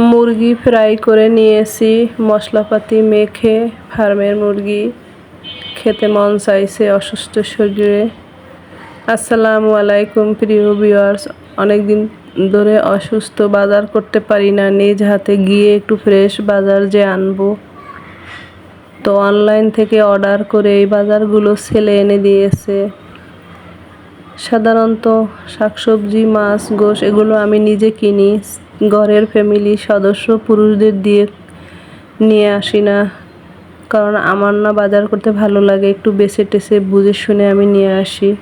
মুরগি ফ্রাই করে নিয়েছি, মশলাপাতি মেখে ফার্মের মুরগি খেতে মন চাইছে অসুস্থ শরীরে। আসসালামু আলাইকুম প্রিয় ভিউয়ার্স, অনেকদিন ধরে অসুস্থ বাজার করতে পারি না, নিজ হাতে গিয়ে একটু ফ্রেশ বাজার যে আনব। তো অনলাইন থেকে অর্ডার করে এই বাজারগুলো ছেলে এনে দিয়েছে। সাধারণত শাকসবজি, মাছ, গোশ এগুলো আমি নিজে কিনি। ঘরের ফ্যামিলি সদস্য, পুরুষদের দিয়ে নিয়ে আসি না। কারণ আমার না বাজার করতে ভালো লাগে, একটু বেছে টেছে বুঝে শুনে আমি নিয়ে আসি।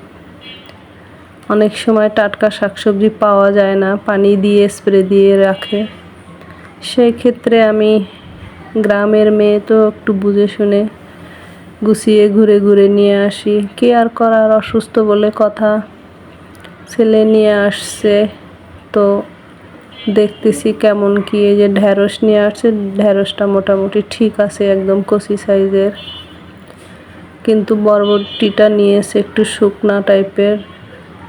অনেক সময় টাটকা শাকসবজি পাওয়া যায় না, পানি দিয়ে স্প্রে দিয়ে রাখে। সেই ক্ষেত্রে আমি গ্রামের মেয়ে তো একটু বুঝে শুনে গুছিয়ে ঘুরে ঘুরে নিয়ে আসি। কে আর করার অসুস্থ বলে কথা? ছেলে নিয়ে আসছে তো দেখতেছি কেমন কি এই যে ঢ্যাঁড়স নিয়ে আসছে। ঢ্যাঁড়সটা মোটামুটি ঠিক আছে, একদম কচি সাইজের। কিন্তু বরবটিটা নিয়েছে একটু শুকনা টাইপের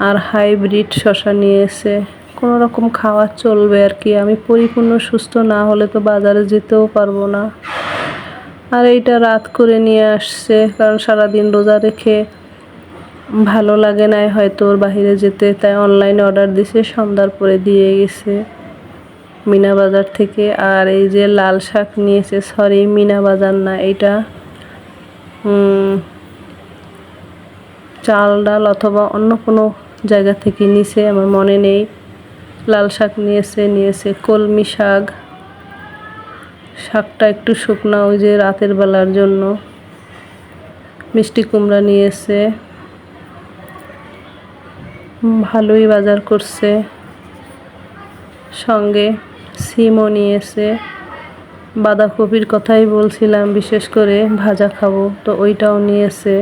আর হাইব্রিড শশা নিয়েছে। কোনো রকম খাওয়া চলবে আর কি। আমি পরিপূর্ণ সুস্থ না হলে তো বাজারে যেতেও পারব না। আর এইটা রাত করে নিয়ে আসছে, কারণ সারাদিন রোজা রেখে ভালো লাগে নাই হয়তো ওর বাহিরে যেতে। তাই অনলাইনে অর্ডার দিছে, সন্ধ্যার পরে দিয়ে গেছে। মিনা বাজার থেকে। আর এই যে লাল শাক নিয়েছে সরি মিনা বাজার না এটা চাল, ডাল অথবা অন্য কোনো জায়গা থেকে নিছে, আমার মনে নেই। লাল শাক নিয়েছে নিয়েছে কলমি শাক। শাকটা একটু শুকনা, ওই যে রাতের বেলার জন্য। মিষ্টি কুমড়া নিয়েছে। ভালোই বাজার করছে। সঙ্গে সিমও নিয়েছে বাঁধাকপির কথাই বলছিলাম, বিশেষ করে ভাজা খাব। তো ওইটাও নিয়েছে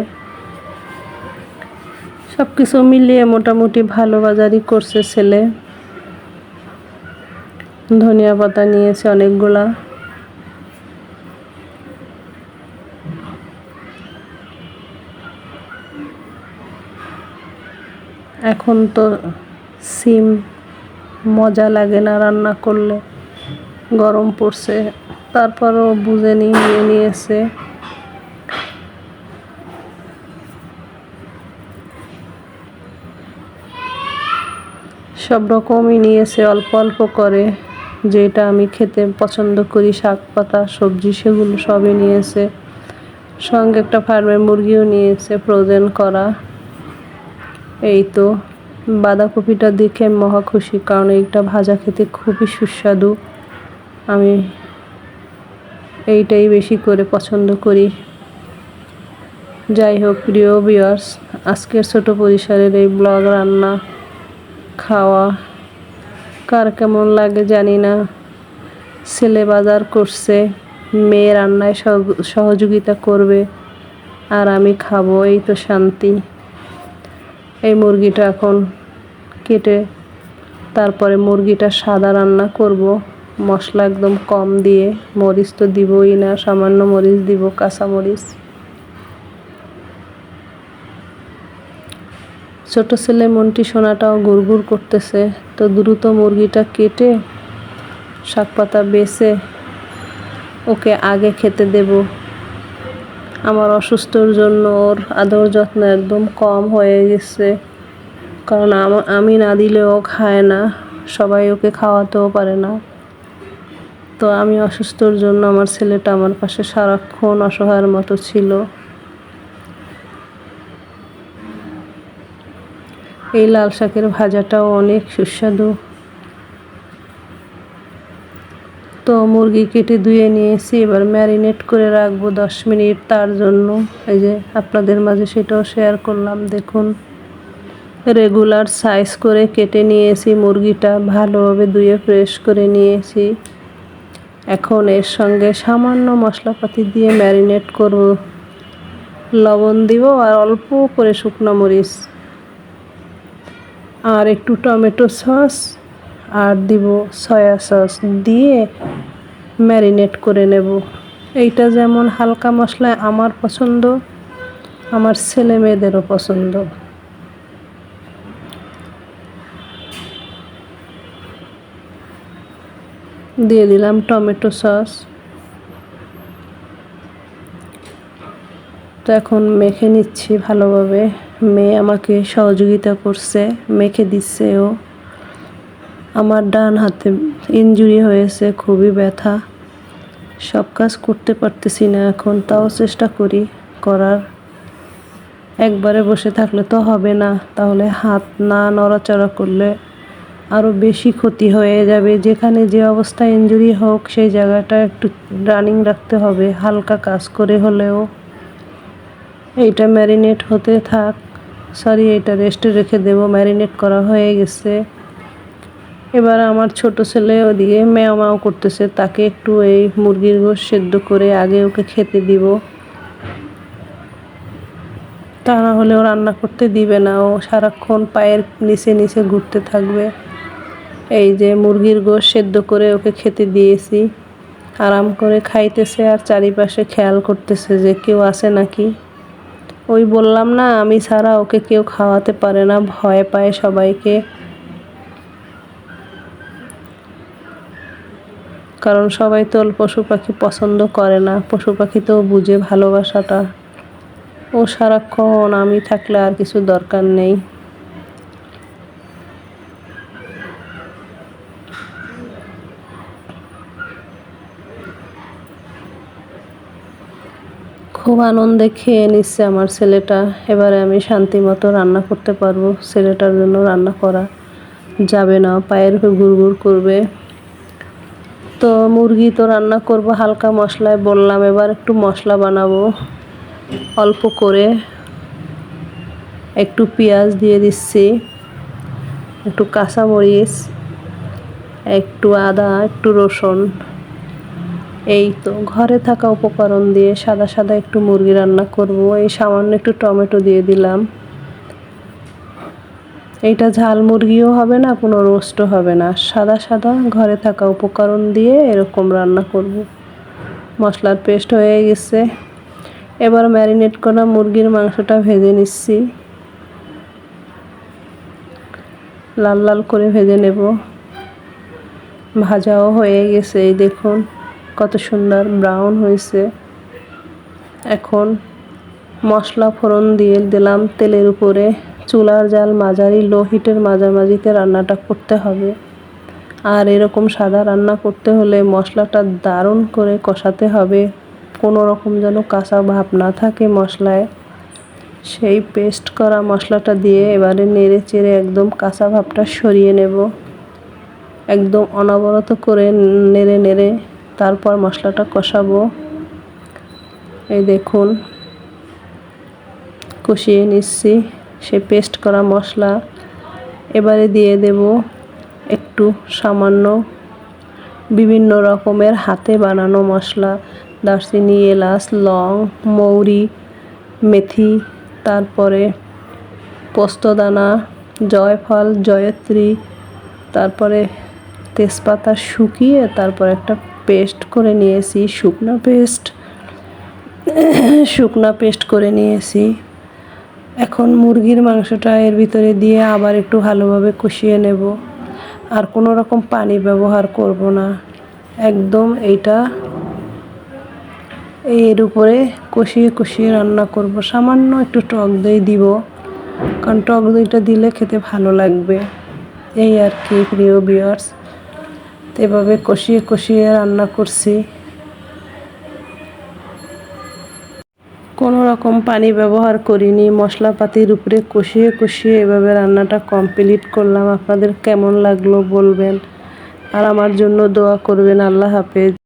সব কিছু মিলিয়ে মোটামুটি ভালো বাজারই করছে ছেলে। ধনিয়া পাতা নিয়েছে অনেকগুলা। এখন তো সিম মজা লাগে না রান্না করলে। গরম পড়ছে। তারপরও বুঝে নিয়ে নিয়েছে। সব রকমই নিয়েছে, অল্প অল্প করে। যেটা আমি খেতে পছন্দ করি, শাক পাতা, সবজি, সেগুলো সবই নিয়েছে। সঙ্গে একটা ফার্মের মুরগিও নিয়েছে ফ্রোজেন করা। এই তো। বাঁধাকপিটা দেখে আমি মহা খুশি, কারণ এইটা ভাজা খেতে খুবই সুস্বাদু। আমি এইটাই বেশি করে পছন্দ করি। যাই হোক, প্রিয় বিয়ার্স আজকের ছোট পরিসরের এই ব্লগ রান্না, খাওয়া, কার কেমন লাগে জানি না। ছেলে বাজার করছে, মেয়ে রান্নায় সহযোগিতা করবে, আর আমি খাব, এই তো শান্তি। এই মুরগিটা এখন কেটে তারপরে মুরগিটা সাদা রান্না করব। মশলা একদম কম দিয়ে। মরিচ তো দিবই না, সামান্য মরিচ দিব, কাঁচা মরিচ। ছোট ছেলে মন্টি সোনাটাও গুড় করতেছে, তো দ্রুত মুরগিটা কেটে শাক পাতা বেছে ওকে আগে খেতে দেব। আমার অসুস্থর জন্য ওর আদর যত্ন একদম কম হয়ে গেছে। কারণ আমি না দিলেও খায় না। সবাই ওকে খাওয়াতেও পারে না। তো আমি অসুস্থর জন্য আমার ছেলেটা আমার পাশে সারাক্ষণ অসহায়ের মতো ছিল। এই লাল শাকের ভাজাটাও অনেক সুস্বাদু। তো মুরগি কেটে ধুয়ে নিয়েছি, এবার ম্যারিনেট করে রাখব দশ মিনিট তার জন্য। এই যে আপনাদের মাঝে সেটাও শেয়ার করলাম, দেখুন। রেগুলার সাইজ করে কেটে নিয়েছি, মুরগিটা ভালোভাবে ধুয়ে ফ্রেশ করে নিয়েছি। এখন এর সঙ্গে সামান্য মশলাপাতি দিয়ে ম্যারিনেট করব। লবণ দিব আর অল্প করে শুকনো মরিচ। আর একটু টমেটো সস আর দিব সয়া সস দিয়ে ম্যারিনেট করে নেব। এইটা যেমন হালকা মশলায় আমার পছন্দ, আমার ছেলে মেয়েদেরও পছন্দ। দিয়ে দিলাম টমেটো সস। তো এখন মেখে নিচ্ছি ভালোভাবে। মেয়ে আমাকে সহযোগিতা করছে, মেখে দিচ্ছে ও। আমার ডান হাতে ইনজুরি হয়েছে, খুবই ব্যথা। সব কাজ করতে পারতেছি না এখন, তাও চেষ্টা করি করার। একবারে বসে থাকলে তো হবে না, তাহলে হাত না নড়াচড়া করলে আরও বেশি ক্ষতি হয়ে যাবে। যেখানে যে অবস্থায় ইঞ্জুরি হোক, সেই জায়গাটা একটু রানিং রাখতে হবে। হালকা কাজ করে হলেও। এইটা ম্যারিনেট হতে থাক। সরি এটা রেস্টে রেখে দেবো। ম্যারিনেট করা হয়ে গেছে। এবার আমার ছোট ছেলে ওদিকে ম্যাও ম্যাও করতেছে। তাকে একটু এই মুরগির গোশ সেদ্ধ করে আগে ওকে খেতে দিব। তা না হলেও রান্না করতে দিবে না। ও সারাক্ষণ পায়ের নিচে নিচে ঘুরতে থাকবে। এই যে মুরগির গোশ সেদ্ধ করে ওকে খেতে দিয়েছি। আরাম করে খাইতেছে আর চারিপাশে খেয়াল করতেছে যে কেউ আছে নাকি। ওই বললাম, না, আমি ছাড়া ওকে কেউ খাওয়াতে পারে না, ভয় পায় সবাইকে। কারণ সবাই তো পশু পাখি পছন্দ করে না, পশু পাখি তো বুঝে ভালোবাসাটা। ও সারাক্ষণ আমি থাকলে আর কিছু দরকার নেই। খুব আনন্দে খেয়ে নিচ্ছে আমার ছেলেটা। এবারে আমি শান্তি মতো রান্না করতে পারব। ছেলেটার জন্য রান্না করা যাবে না, পায়ের গুড় করবে। তো মুরগি তো রান্না করব হালকা মশলায়, বললাম এবার একটু মশলা বানাবো। অল্প করে একটু পেঁয়াজ দিয়ে দিচ্ছি, একটু কাঁচামরিচ, একটু আদা, একটু রসুন। এই তো, ঘরে থাকা উপকরণ দিয়ে সাদা সাদা একটু মুরগি রান্না করব। এই সামান্য একটু টমেটো দিয়ে দিলাম। এইটা ঝাল মুরগিও হবে না কোনো রোস্টও হবে না। সাদা সাদা ঘরে থাকা উপকরণ দিয়ে এরকম রান্না করব। মশলার পেস্ট হয়ে গেছে। এবার ম্যারিনেট করা মুরগির মাংসটা ভেজে নিচ্ছি। লাল লাল করে ভেজে নেব। ভাজাও হয়ে গেছে, এই দেখুন। কত সুন্দর ব্রাউন হয়েছে। এখন মশলা ফোড়ন দিয়ে দিলাম তেলের উপরে। চুলার জাল মাঝারি লো হিটের মাঝামাঝিতে রান্নাটা করতে হবে। আর এরকম সাদা রান্না করতে হলে মশলাটা দারুণ করে কষাতে হবে। কোনো রকম যেন কাঁচা ভাব না থাকে মশলায়। সেই পেস্ট করা মশলাটা দিয়ে এবারে নেড়ে চেড়ে একদম কাঁচা ভাবটা সরিয়ে নেব। একদম অনবরত করে নেড়ে নেড়ে তারপর মশলাটা কষাবো। এই দেখুন, কষিয়ে নিচ্ছি, সে পেস্ট করা মশলা। এবারে দিয়ে দেব একটু সামান্য বিভিন্ন রকমের হাতে বানানো মশলা। দারচিনি, এলাচ, লং, মৌরি, মেথি, তারপরে পোস্তদানা, জয়ফল, জয়ত্রী, তারপরে তেজপাতা শুকিয়ে তারপর একটা পেস্ট করে নিয়েছি, শুকনো পেস্ট শুকনো পেস্ট করে নিয়েছি। এখন মুরগির মাংসটা এর ভিতরে দিয়ে আবার একটু ভালোভাবে কষিয়ে নেব। আর কোনো রকম পানি ব্যবহার করব না। একদম এইটা এর উপরে কষিয়ে কষিয়ে রান্না করব। সামান্য একটু টক দই দিব, কারণ টক দইটা দিলে খেতে ভালো লাগবে। এই আর কি, প্রিয় বিয়ার্স এভাবে কষিয়ে কষিয়ে রান্না করছি। কোনো রকম পানি ব্যবহার করিনি, মশলাপাতির উপরে কষিয়ে কষিয়ে এভাবে রান্নাটা কমপ্লিট করলাম। আপনাদের কেমন লাগল বলবেন। আর আমার জন্য দোয়া করবেন, আল্লাহ হাফেজ।